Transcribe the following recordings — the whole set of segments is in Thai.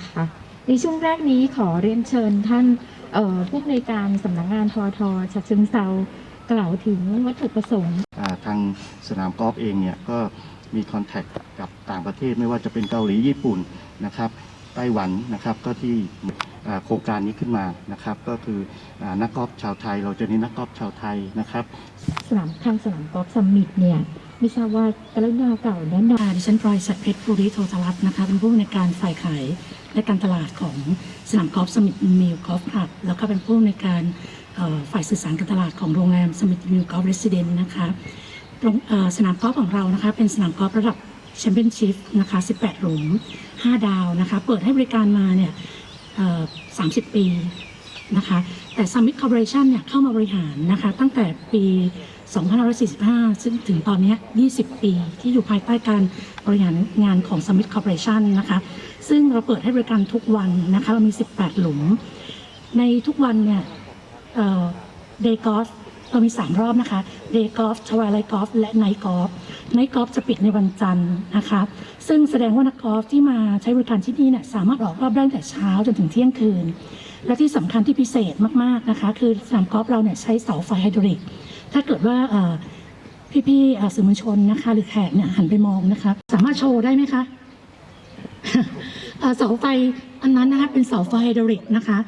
นะคะ ในช่วงแรกนี้ขอเรียนเชิญท่านเอ่อผู้อำนวยการสำนักงานทอทฉะเชิงเซากล่าวถึงวัตถุประสงค์อ่าทางสนามกอล์ฟเองเนี่ยก็มีคอนแทคกับต่างประเทศไม่ว่าจะเป็นเกาหลีญี่ปุ่นนะครับไต้หวันนะครับก็ที่อ่าโครงการนี้ขึ้นมานะครับก็คืออานักกอล์ฟชาวไทย เราจะมีนักกอล์ฟชาวไทยนะครับสนามทางสนามกอล์ฟซัมมิตเนี่ย ไม่ทราบว่ากรุณาเก่าแนะนค่ะดิฉันพลอยสัตเพชรปุริโทธรัตน์นะคะ เป็นผู้ในการฝ่ายขายและการตลาดของสนามกอล์ฟสมิธมิลกอล์ฟคลับ แล้วก็เป็นผู้ในการฝ่ายสื่อสารการตลาดของโรงแรมสมิธมิลกอล์ฟเรสซิเดนต์นะคะโรงสนามกอล์ฟของเรานะคะเป็นสนามกอล์ฟระดับแชมเปี้ยนชิพนะคะ 18 หลุม 5 ดาวนะคะ เปิดให้บริการมาเนี่ย30 ปีนะคะ แต่ Summit Corporation เนี่ยเข้ามาบริหารนะคะ ตั้งแต่ปี 2545 ซึ่งถึงตอนนี้ 20 ปีที่อยู่ภายใต้การบริหารงานของ Summit Corporation นะคะ ซึ่งเราเปิดให้บริการทุกวันนะคะ เรามี 18 หลุม ในทุกวันเนี่ยเดย์กอล์ฟเรามี 3 รอบนะคะเดย์กอล์ฟทวายไลท์กอล์ฟและไนท์กอล์ฟ นท์กอล์ฟจะปิดในวันจันทร์นะคะซึ่งแสดงว่านักกอล์ฟที่มาใช้บริการที่นี่เนี่ยสามารถออกรอบได้ตั้งแต่เช้าจนถึงเที่ยงคืน และที่สำคัญที่พิเศษมากๆนะคะคือสนามกอล์ฟเราเนี่ยใช้เสาไฟไฮดรอลิกถ้าเกิดว่าพี่ๆสื่อมวลชนนะคะ หรือแขกเนี่ยหันไปมองนะคะ สามารถโชว์ได้ไหมคะเสาไฟอันนั้นนะคะเป็นเสาไฟไฮดรอลิกนะคะ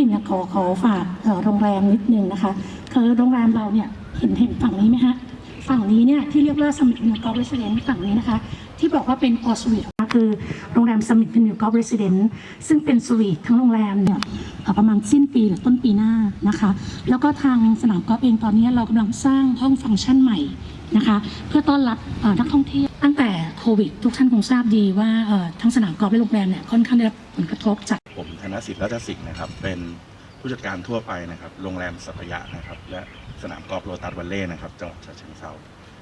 ปินเนี่ยขอขอฝากโรงแรมนิดนึงนะคะคือโรงแรมเราเนี่ยเห็นเห็นฝั่งนี้ไหมฮะฝั่งนี้เนี่ยที่เรียกว่าสมิธนิวกอล์ฟเรสเดนฝั่งนี้นะคะ ที่บอกว่าเป็นออสวีทคือโรงแรมสมิธนิวกอล์ฟเรสเดนซึ่งเป็นสวีททั้งโรงแรมเนี่ยประมาณสิ้นปีหรือต้นปีหน้านะคะ แล้วก็ทางสนามกอล์ฟเองตอนนี้เรากำลังสร้างห้องฟังก์ชันใหม่นะคะเพื่อต้อนรับนักท่องเที่ยวตั้งแต่โควิด ทุกท่านคงทราบดีว่าทั้งสนามกอล์ฟและโรงแรมเนี่ยค่อนข้างได้รับผลกระทบจาก นสิทธิ์รัตสิงห์นะครับ เป็นผู้จัดการทั่วไปนะครับ โรงแรมสัพยะนะครับ และสนามกอล์ฟโรตัสวัลเล่นะครับจังหวัดฉะเชิงเทรา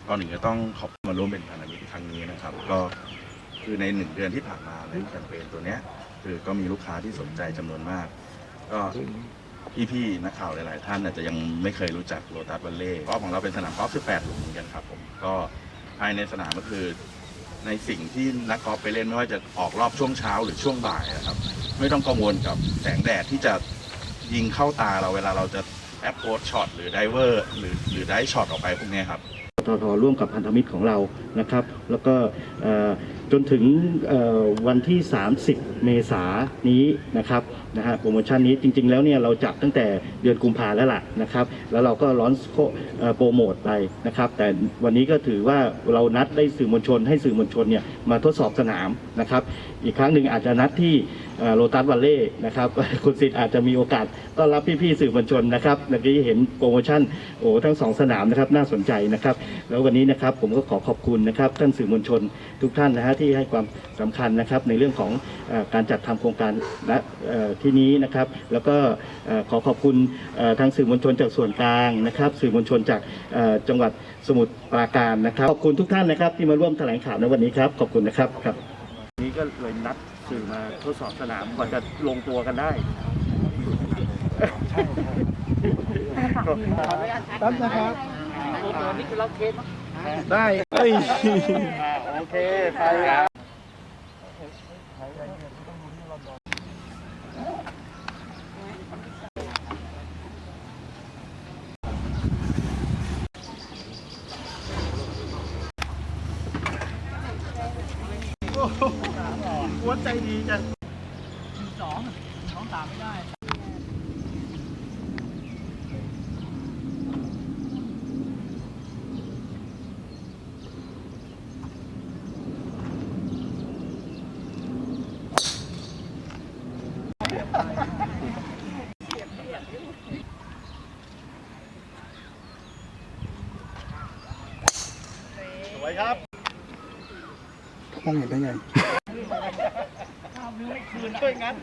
ก่อนหนึ่งจะต้องขอบคุณมาร่วมเป็นพันธมิตรครั้งนี้นะครับ ก็คือในหนึ่งเดือนที่ผ่านมาในแคมเปญตัวเนี้ยคือก็มีลูกค้าที่สนใจจำนวนมาก ก็พี่ๆนักข่าวหลาย ๆ ท่านอาจจะยังไม่เคยรู้จักโรตัสวัลเล่กอล์ฟของเราเป็นสนามกอล์ฟ18หลุมเหมือนกันครับผมก็ภายในสนามก็คือในสิ่งที่นักกอล์ฟไปเล่นไม่ว่าจะออกรอบช่วงเช้าหรือช่วงบ่ายนะครับ ไม่ต้องกังวลกับแสงแดดที่จะยิงเข้าตาเราเวลาเราจะแอปโพสช็อตหรือไดเวอร์หรือหรือไดช็อตออกไปพวกนี้ครับททร่วมกับพันธมิตรของเรานะครับ แล้วก็ จนถึงวันที่ 30 เมษายนนี้นะครับนะฮะโปรโมชั่นนี้จริง ๆ แล้วเนี่ยเราจับตั้งแต่เดือนกุมภาแล้วล่ะนะครับ แล้วเราก็ร้อนโปรโมทไปนะครับ แต่วันนี้ก็ถือว่าเรานัดได้สื่อมวลชน ให้สื่อมวลชนเนี่ยมาทดสอบสนามนะครับ อีกครั้งหนึ่งอาจจะนัดที่โรตัสวัลเล่นะครับคุณสิทธิ์อาจจะมีโอกาสต้อนรับพี่ๆสื่อมวลชนนะครับเมื่อกี้เห็นโปรโมชั่นโอ้ทั้งสองสนามนะครับน่าสนใจนะครับ แล้ววันนี้นะครับผมก็ขอขอบคุณนะครับท่านสื่อมวลชนทุกท่านนะฮะที่ให้ความสำคัญนะครับในเรื่องของเออการจัดทำโครงการณเอ่อที่นี้นะครับ แล้วก็เอ่อขอขอบคุณเอ่อทางสื่อมวลชนจากส่วนกลางนะครับ สื่อมวลชนจากเอ่อจังหวัดสมุทรปราการนะครับขอบคุณทุกท่านนะครับ ที่มาร่วมแถลงข่าวในวันนี้ครับขอบคุณนะครับครับนี้ก็เลยนัดสื่อมาทดสอบสนามก่อนจะลงตัวกันได้ได้ เอ้ยโอเค ไปครับหัวใจดีจังสองสองสามไม่ได้ ส วยครับมองเห็นได้ไงคืนด้วยงั้น